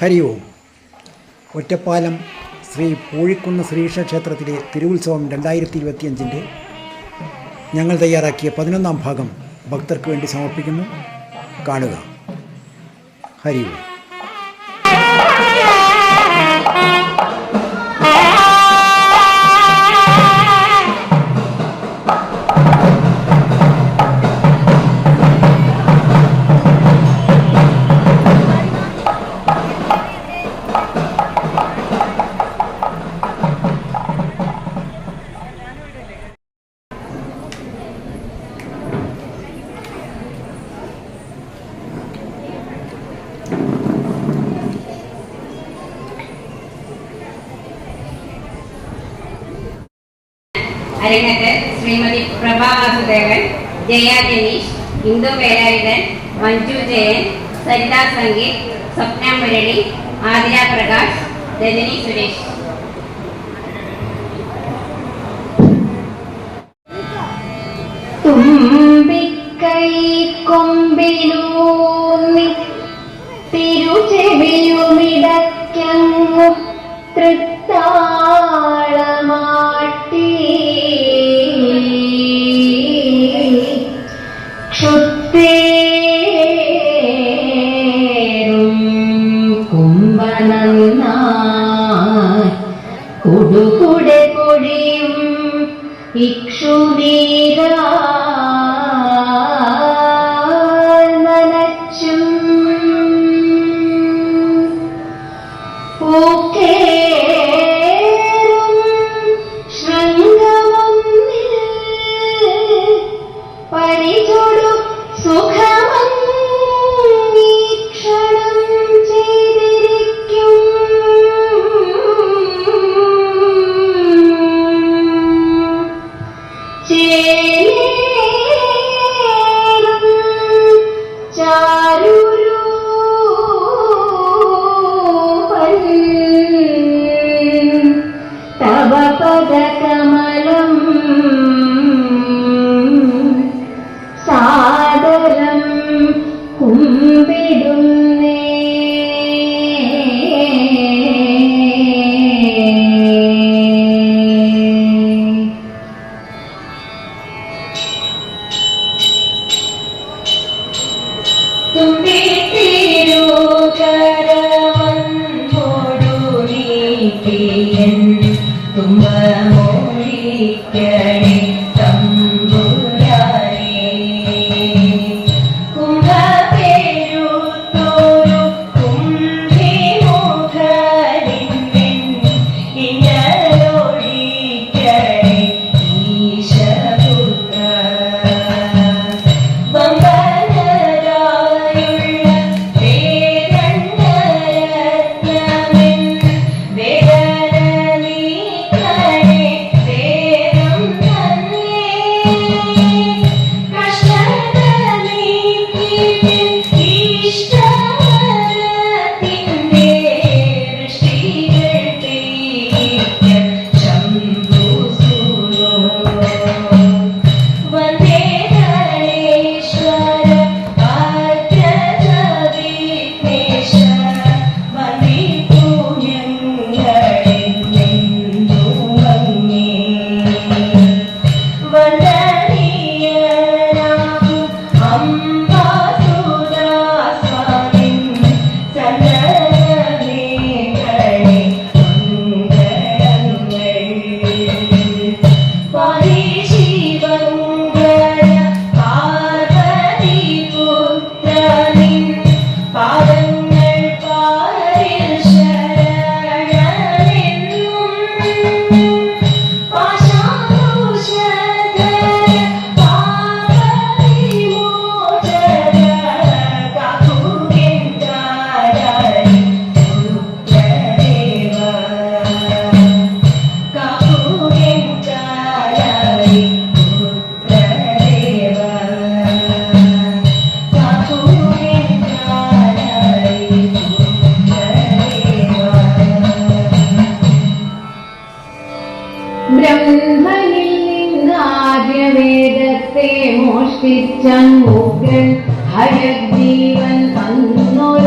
ഹരി ഓം ഒറ്റപ്പാലം ശ്രീ പൂഴിക്കുന്ന് ശ്രീകൃഷ്ണ ക്ഷേത്രത്തിലെ തിരുവുത്സവം രണ്ടായിരത്തി ഇരുപത്തിയഞ്ചിന്റെ ഞങ്ങൾ തയ്യാറാക്കിയ പതിനൊന്നാം ഭാഗം ഭക്തർക്ക് വേണ്ടി സമർപ്പിക്കുന്നു. കാണുക. ഹരി ഓം അരങ്ങത്ത് ശ്രീമതി പ്രഭാ വാസുദേവൻ ജയ ജനീഷ് ഇന്ദു വേലായുധൻ മഞ്ജു ജയൻ സരിത സംഗീത് സ്വപ്ന മുരളി ആതിര പ്രകാശ് രജനി സുരേഷ്. തുമ്പിക്കൈ കൊമ്പിലൂന്നി തിരുചെവിയുമിടയ്ക്കങ്ങു തൃത്താളമാട്ടി തുമ്പമൊഴിക്കണി തമ്പുരാനേ ബ്രഹ്മനിൽ നിന്നാദ്യവേദത്തെ മോഷ്ടിച്ചുഗ്രൻ ഹയജീവൻ ഹരജീവൻ നാൾ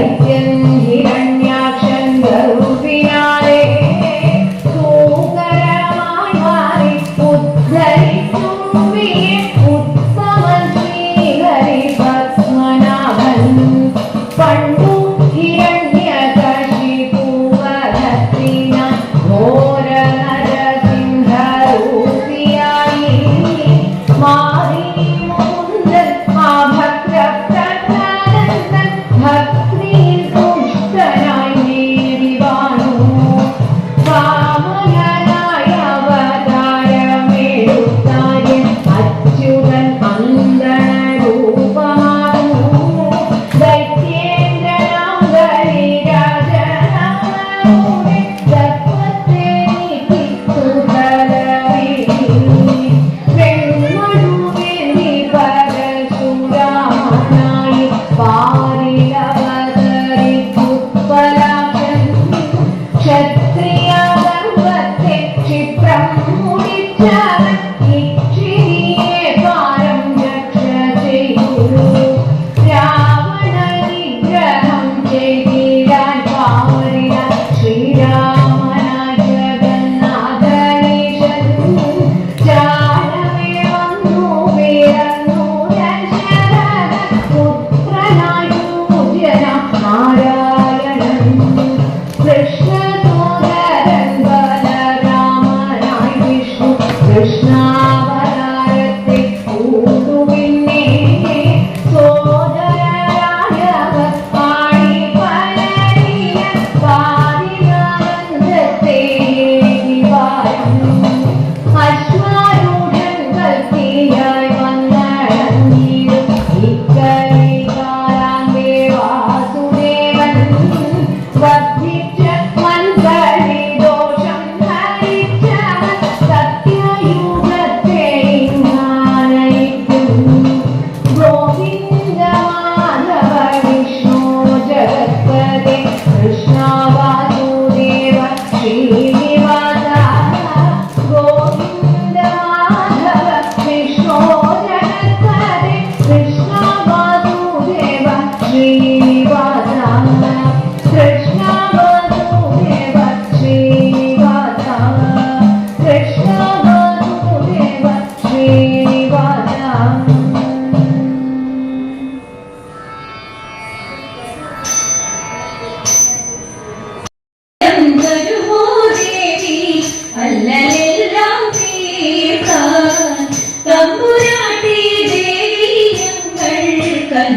Yeah.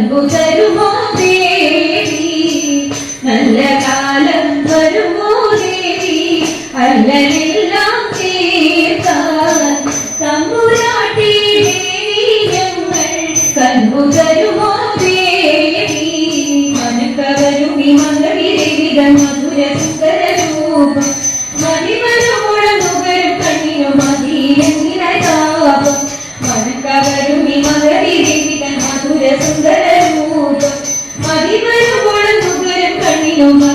and go eu não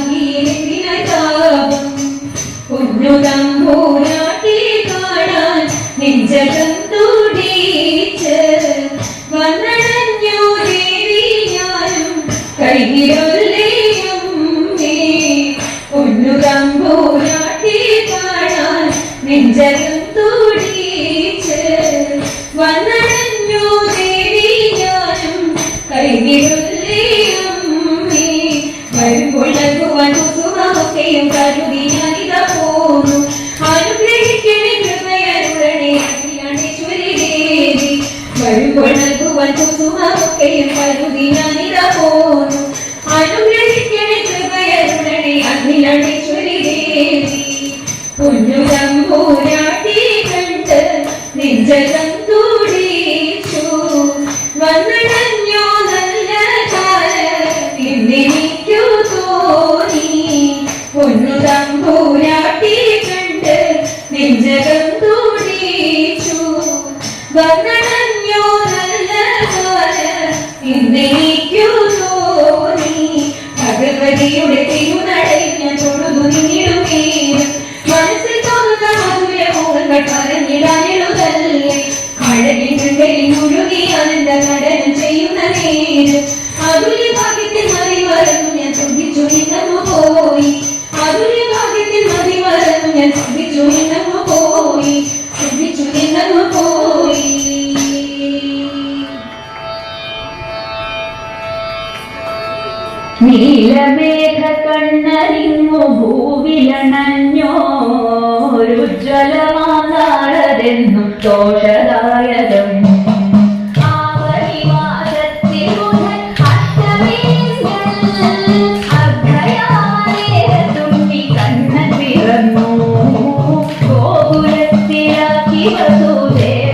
poder.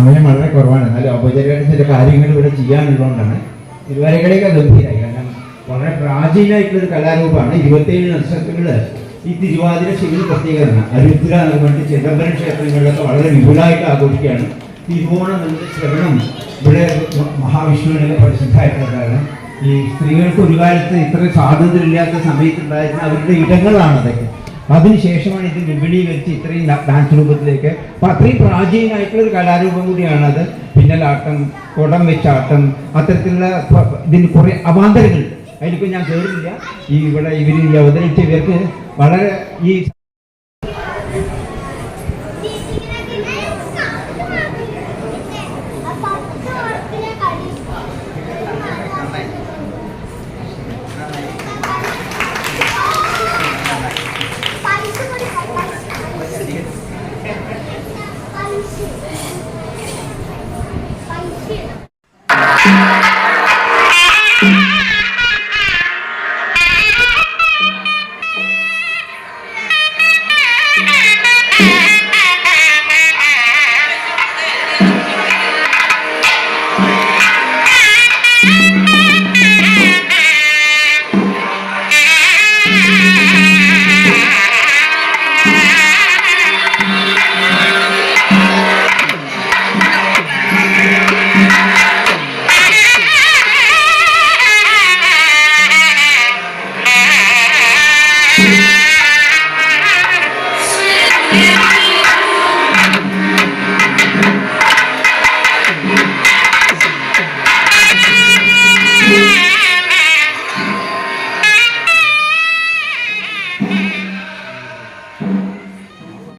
സമയം വളരെ കുറവാണ്. എന്നാലും ഔപചാരികമായിട്ട് ചില കാര്യങ്ങൾ ഇവിടെ ചെയ്യാനുള്ളതുകൊണ്ടാണ്. തിരുവാരക്കടയൊക്കെ ഗംഭീരമായി കാരണം വളരെ പ്രാചീനമായിട്ടുള്ള ഒരു കലാരൂപമാണ് ഇരുപത്തേഴ് നക്ഷത്രങ്ങൾ ഈ തിരുവാതിര ശിവൻ പ്രത്യേകതയാണ്. അരുദ്ര എന്ന് പറഞ്ഞിട്ട് ചിദംബരം ക്ഷേത്രങ്ങളിലൊക്കെ വളരെ വിപുലമായിട്ട് ആഘോഷിക്കുകയാണ്. തിരുവോണം എന്നത് ശ്രവണം ഇവിടെ മഹാവിഷ്ണുവിനൊക്കെ പ്രസിദ്ധമായിട്ടുള്ളതാണ് ഈ സ്ത്രീകൾക്ക് ഒരു കാലത്ത് ഇത്ര സ്വാതന്ത്ര്യം ഇല്ലാത്ത സമയത്തുണ്ടായിരുന്ന അവരുടെ ഇടങ്ങളാണ് അതൊക്കെ. അതിനുശേഷമാണ് ഇത് വിപുലീകരിച്ച് ഇത്രയും ഡാൻസ് രൂപത്തിലേക്ക് അപ്പൊ അത്രയും പ്രാചീനമായിട്ടുള്ള ഒരു കലാരൂപം കൂടിയാണ് അത് പിന്നലാട്ടം കുടം വെച്ചാട്ടം അത്തരത്തിലുള്ള ഇതിന് കുറെ അവാന്തരങ്ങൾ. അതിലിപ്പോൾ ഞാൻ കയറില്ല ഈ ഇവിടെ ഇവർ അവതരിച്ച ഇവർക്ക് വളരെ ഈ Thank.